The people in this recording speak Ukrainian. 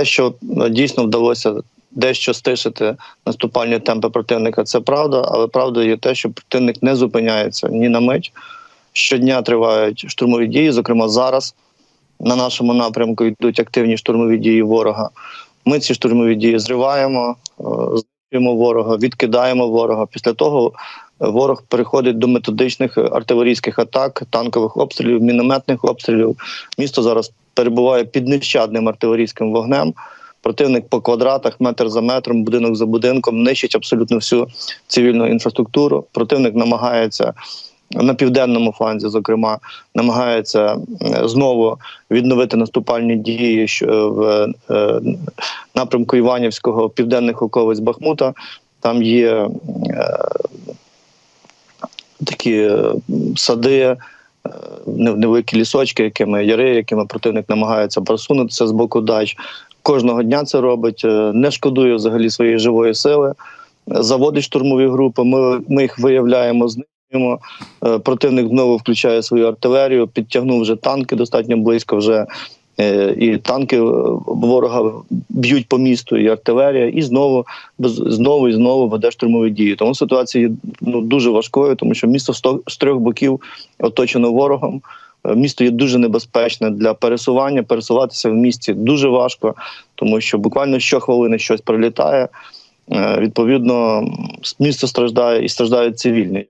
те, що е, дійсно вдалося дещо стишити наступальні темпи противника, це правда, але правда є те, що противник не зупиняється ні на мить. Щодня тривають штурмові дії. Зокрема, зараз на нашому напрямку йдуть активні штурмові дії ворога. Ми ці штурмові дії зриваємо, е, знищуємо ворога, відкидаємо ворога. Після того ворог переходить до методичних артилерійських атак, танкових обстрілів, мінометних обстрілів. Місто зараз перебуває під нещадним артилерійським вогнем. Противник по квадратах, метр за метром, будинок за будинком, нищить абсолютно всю цивільну інфраструктуру. Противник намагається на південному фланзі, зокрема, намагається е, знову відновити наступальні дії що в е, напрямку Іванівського південних околиць Бахмута. Там є е, такі е, сади, е, невеликі лісочки, якими яри, якими противник намагається просунутися з боку дач. Кожного дня це робить, е, не шкодує взагалі своєї живої сили. Е, Заводить штурмові групи. Ми, ми їх виявляємо, знищуємо. Е, Противник знову включає свою артилерію, підтягнув вже танки достатньо близько. Вже е, і танки е, ворога б'ють по місту, і артилерія, і знову знову і знову веде штурмові дії. Тому ситуація є ну дуже важкою, тому що місто сто- з трьох боків оточено ворогом. Е, Місто є дуже небезпечне для пересування. Пересуватися в місті дуже важко, тому що буквально щохвилини щось прилітає. Е, Відповідно, місто страждає і страждають цивільні.